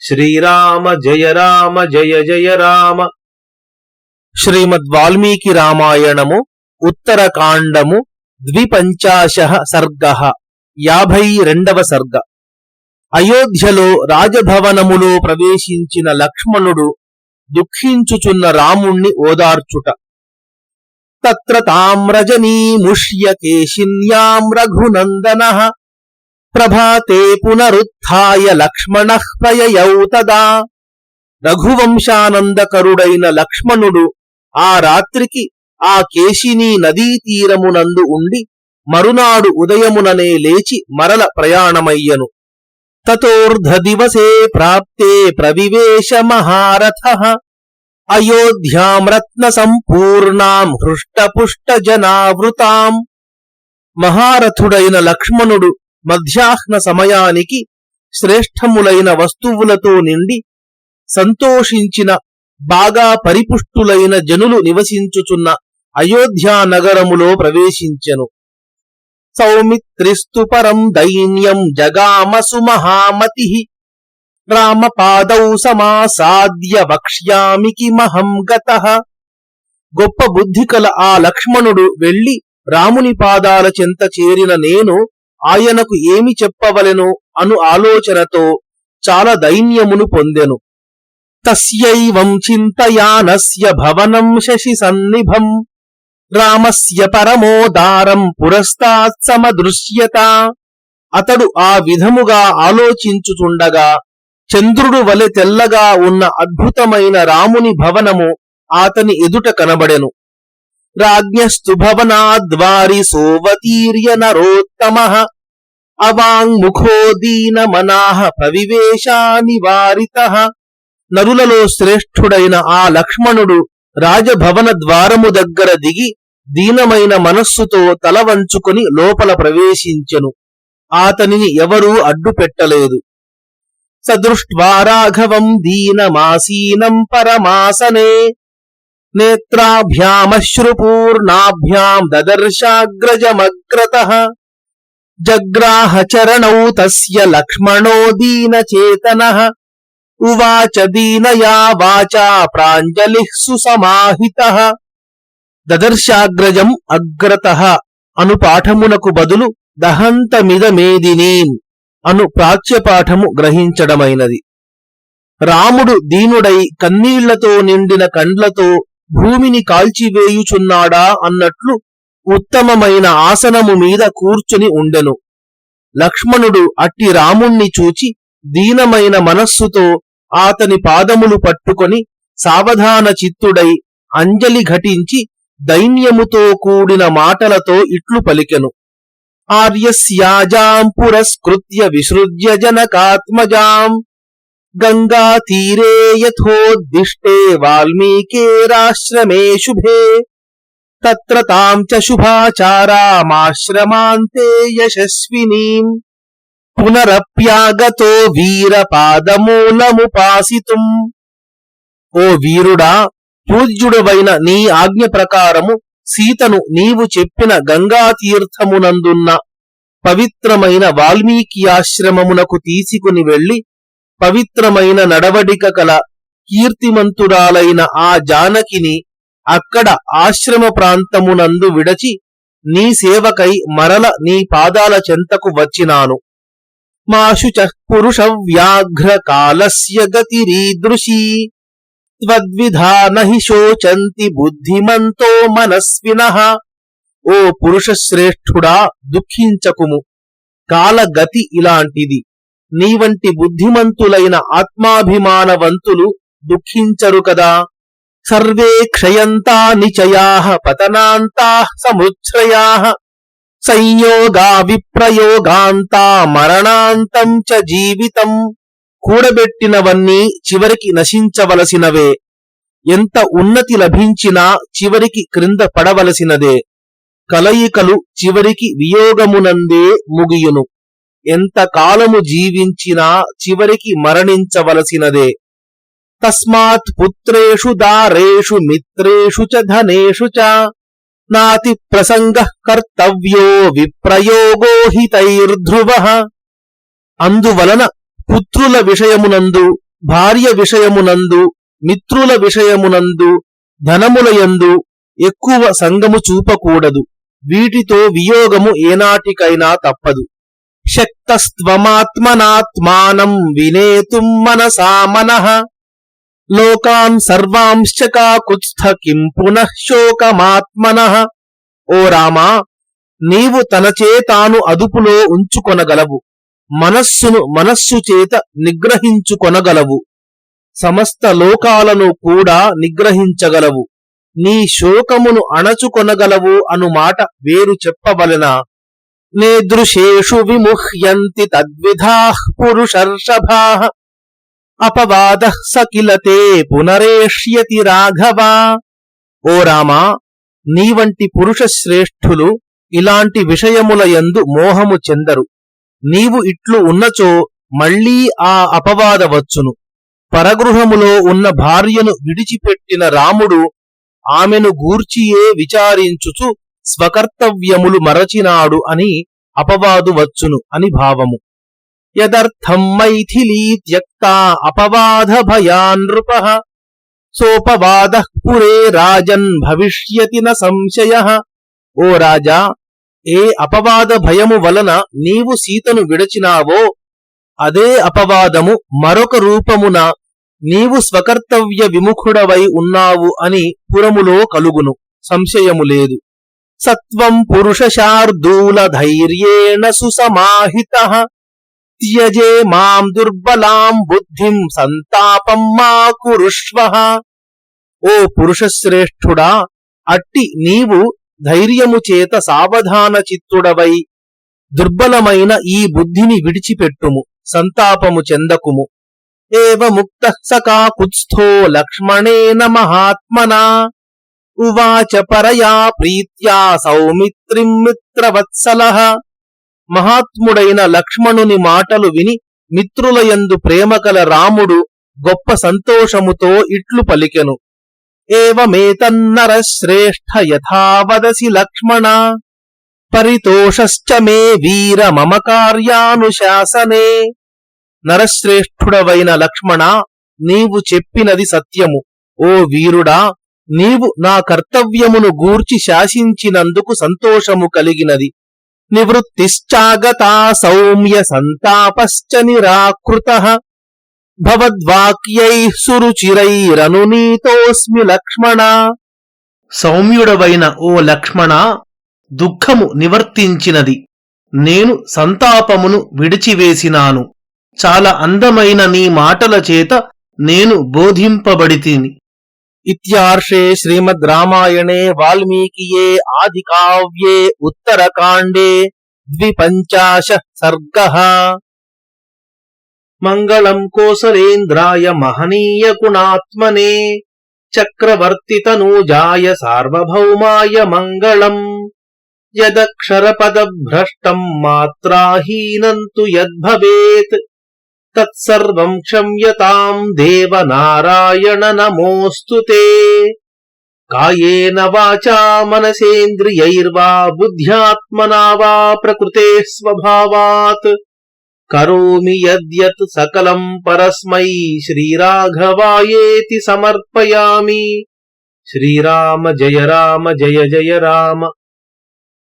శ్రీరామ జయ రామ జయ జయ రామ. శ్రీమద్ వాల్మీకి రామాయణము ఉత్తరకాండము ద్విపంచాశ సర్గ యాభై రెండవ సర్గ. అయోధ్యలో రాజభవనములో ప్రవేశించిన లక్ష్మణుడు దుఃఖించుచున్న రాముణ్ణి ఓదార్చుట. తత్ర తామ్రజనీముష్య కేశిన్యాం రఘునందన ప్రభాతే పునరుత్య లక్ష్మణ ప్రయయౌ తదా రఘువంశానందకరుడైన లక్ష్మణుడు ఆ రాత్రికి ఆ కేశినీ నదీ తీరమునందు ఉండి మరునాడు ఉదయముననే లేచి మరల ప్రయాణమయ్యను తతోర్ధ దివసే ప్రాప్తే ప్రవివేశ మహారథ అయోధ్యాం రత్న సంపూర్ణాం హృష్టపుష్ట జనావృతాం మహారథుడైన లక్ష్మణుడు మధ్యాహ్న సమయానికి శ్రేష్టములైన వస్తువులతో నిండి సంతోషించిన బాగా పరిపుష్టులైన జనులు నివసించుచున్న అయోధ్యా నగరములో ప్రవేశించెను. సౌమిత్రిస్తు పరం దైన్యం జగామసు మహామతి. రామపాదౌ సమాసాద్య వక్ష్యామి కిమహం గత. గొప్ప బుద్ధి కల ఆ లక్ష్మణుడు వెళ్ళి రాముని పాదాల చెంత చేరిన నేను ఆయనకు ఏమి చెప్పవలెను అను ఆలోచనతో చాలా దైన్యమును పొందెను. తస్యైవం చింతయానస్య భవనం శశి సన్నిభం. రామస్య పరమోదారం పురస్తాత్ సమదృశ్యత. అతడు ఆ విధముగా ఆలోచించుచుండగా చంద్రుడు వలె తెల్లగా ఉన్న అద్భుతమైన రాముని భవనము అతని ఎదుట కనబడెను. రాజ్ఞస్తు భవనాద్వారి సోవతీర్య నరోత్తమ అవాంగ్ముఖో దీన మనాహ ప్రవివేశానివారిత నరులలో శ్రేష్ఠుడైన ఆ లక్ష్మణుడు రాజభవన ద్వారము దగ్గర దిగి దీనమైన మనస్సుతో తల వంచుకొని లోపల ప్రవేశించెను. ఆతనిని ఎవరూ అడ్డు పెట్టలేదు. సదృష్ట్వా రాఘవం దీనమాసీనం పరమాసనే। నేత్రాభ్యామశ్రుపూర్ణాభ్యాం దదర్శాగ్రజమగ్రత జగ్రాహ చరణౌ తస్య లక్ష్మణో దీనచేతన ఉవాచ దీనయా వాచా ప్రాంజలి సుసమాహిత దదర్శాగ్రజం అగ్రత అను పాఠమునకు బదులు దహంతమిదమేదినీం అను ప్రాచ్యపాఠము గ్రహించడమైనది. రాముడు దీనుడై కన్నీళ్ళతో నిండిన కండ్లతో భూమిని కాల్చివేయుచున్నాడా అన్నట్లు ఉత్తమమైన ఆసనము మీద కూర్చుని ఉండెను. లక్ష్మణుడు అట్టి రాముణ్ణి చూచి దీనమైన మనస్సుతో ఆతని పాదములు పట్టుకొని సావధాన చిత్తుడై అంజలి ఘటించి దైన్యముతో కూడిన మాటలతో ఇట్లు పలికెను. ఆర్యస్యాజాం పురస్కృత్య విసృజ్య జనకాత్మజాం. గంగా తీరే యథోద్దిష్టే వాల్మీకేరాశ్రమే శుభే తత్ర తాం చ శుభాచారామాశ్రమాంతే యశస్వినీం పునరప్యాగతో వీరపాదమూలముపాసితుం ఓ వీరుడా పూజ్యుడవైన నీ ఆజ్ఞ ప్రకారము సీతను నీవు చెప్పిన గంగా తీర్థమునందున్న పవిత్రమైన వాల్మీకి ఆశ్రమమునకు తీసుకుని వెళ్ళి పవిత్రమైన నడవడిక కల కీర్తిమంతురాలైన ఆ జానకిని అక్కడ ఆశ్రమ ప్రాంతమునందు విడచి నీ సేవకై మరల నీ పాదాల చెంతకు వచ్చినాను. మాశుచ పురుష వ్యాఘ్ర కాలస్య గతిరీదృశీ. త్వద్విధాన హి శోచంతి బుద్ధిమంతో మనస్విన. ఓ పురుషశ్రేష్ఠుడా దుఃఖించకుము. కాలగతి ఇలాంటిది. నీ వంటి బుద్ధిమంతులైన ఆత్మాభిమానవంతులు దుఃఖించరు కదా. సర్వే క్షయంతా నిచయా పతనాంతా సముచ్ఛ్రయా సంయోగా విప్రయోగాంతా మరణాంతం చ జీవితం. కూడబెట్టినవన్నీ చివరికి నశించవలసినవే. ఎంత ఉన్నతి లభించినా చివరికి క్రింద పడవలసినదే. కలయికలు చివరికి వియోగమునందే ముగియును. ఎంత కాలము జీవించినా చివరికి మరణించవలసినదే. తస్మాత్ పుత్రేషు దారేషు మిత్రేషు చ ధనేషు చ. నాతి ప్రసంగ కర్తవ్యో విప్రయోగో హితైర్ధ్రువ. అందువలన పుత్రుల విషయమునందు భార్య విషయమునందు మిత్రుల విషయమునందు ధనములయందు ఎక్కువ సంగము చూపకూడదు. వీటితో వియోగము ఏనాటికైనా తప్పదు. శక్తస్త్వమాత్మనాత్మానం వినేతుం మనసా మనః. లోకాన్ సర్వాంశ్చ కాకుత్స్థ కిం పునః శోకమాత్మనః. ఓ రామా నీవు తనచే తాను అదుపులో ఉంచుకొనగలవు. మనస్సును మనస్సు చేత నిగ్రహించుకొనగలవు. సమస్త లోకాలను కూడా నిగ్రహించగలవు. నీ శోకమును అణచుకొనగలవు అను మాట వేరు చెప్పవలెనా? నేదృశేషు విముహ్యంతి తద్విధా పురుషర్షభా అపవాద సకిలతే పునరేష్యతి రాఘవా ఓ రామా నీ వంటి పురుష శ్రేష్ఠులు ఇలాంటి విషయముల యందు మోహము చెందరు. నీవు ఇట్లు ఉన్నచో మళ్ళీ ఆ అపవాద వచ్చును. పరగృహములో ఉన్న భార్యను విడిచిపెట్టిన రాముడు ఆమెను గూర్చియే విచారించుచు స్వకర్తవ్యములు మరచినాడు అని అపవాదు వచ్చును అని భావము. యదర్థం మైథిలీ త్యక్త అపవాద భయానృప సోపవాద పురే రాజన్ భవిష్యతి న సంశయ. ఓ రాజా ఏ అపవాద భయము వలన నీవు సీతను విడచినావో అదే అపవాదము మరొక రూపమున నీవు స్వకర్తవ్య విముఖుడవై ఉన్నావు అని పురములో కలుగును. సంశయము లేదు. సత్వం పురుష శార్దూల ధైర్యేణ సుసమాహిత. త్యజే మాం దుర్బలాం బుద్ధిం సంతాపం మా కురుష్వ. ఓ పురుషశ్రేష్ఠుడా అట్టి నీవు ధైర్యము చేత సావధాన చిత్తుడవై దుర్బలమైన ఈ బుద్ధిని విడిచిపెట్టుము సంతాపము చెందకుము. ఏవ ముక్త సకాకుత్స్థో లక్ష్మణేన మహాత్మనా. ఉవాచ పరయా ప్రీత్యా సౌమిత్రిం మిత్రవత్సల మహాత్ముడైన లక్ష్మణుని మాటలు విని మిత్రులయందు ప్రేమకల రాముడు గొప్ప సంతోషముతో ఇట్లు పలికెను. ఏవమేతన్నర శ్రేష్ఠ యథావదసి లక్ష్మణ పరితోషశ్చ మే వీర మమ కార్యానుశాసనే. నరశ్రేష్ఠుడవైన లక్ష్మణ నీవు చెప్పినది సత్యము. ఓ వీరుడా నీవు నా కర్తవ్యమును గూర్చి శాసించినందుకు సంతోషము కలిగినది. నివృత్తిశ్చాగతా సౌమ్య సంతాపశ్చ నిరాకృత. భవద్వాక్యై సురుచిరైరనునీతోస్మి లక్ష్మణ. సౌమ్యుడవైన ఓ లక్ష్మణ దుఃఖము నివర్తించినది. నేను సంతాపమును విడిచివేసినాను. చాలా అందమైన నీ మాటల చేత నేను బోధింపబడితిని. इत्यार्षे श्रीमद् रामायणे वाल्मीकिये आदिकाव्ये उत्तरकाण्डे द्विपञ्चाशः सर्गः मङ्गलम् कोसलेन्द्राय महनीय गुणात्मने चक्रवर्तितनूजाय सार्वभौमाय मङ्गलम् यदक्षरपदभ्रष्टम् मात्राहीनम् तु यद्भवेत् तत्सर्वं क्षम्यतां देव नारायण नमोऽस्तु ते। कायेन वाचा मनसेन्द्रियैर्वा बुद्ध्यात्मना वा प्रकृतेः स्वभावात्। करोमि यद्यत् सकलं परस्मै श्रीराघवायेति समर्पयामि। श्रीराम जय राम, जय जय राम।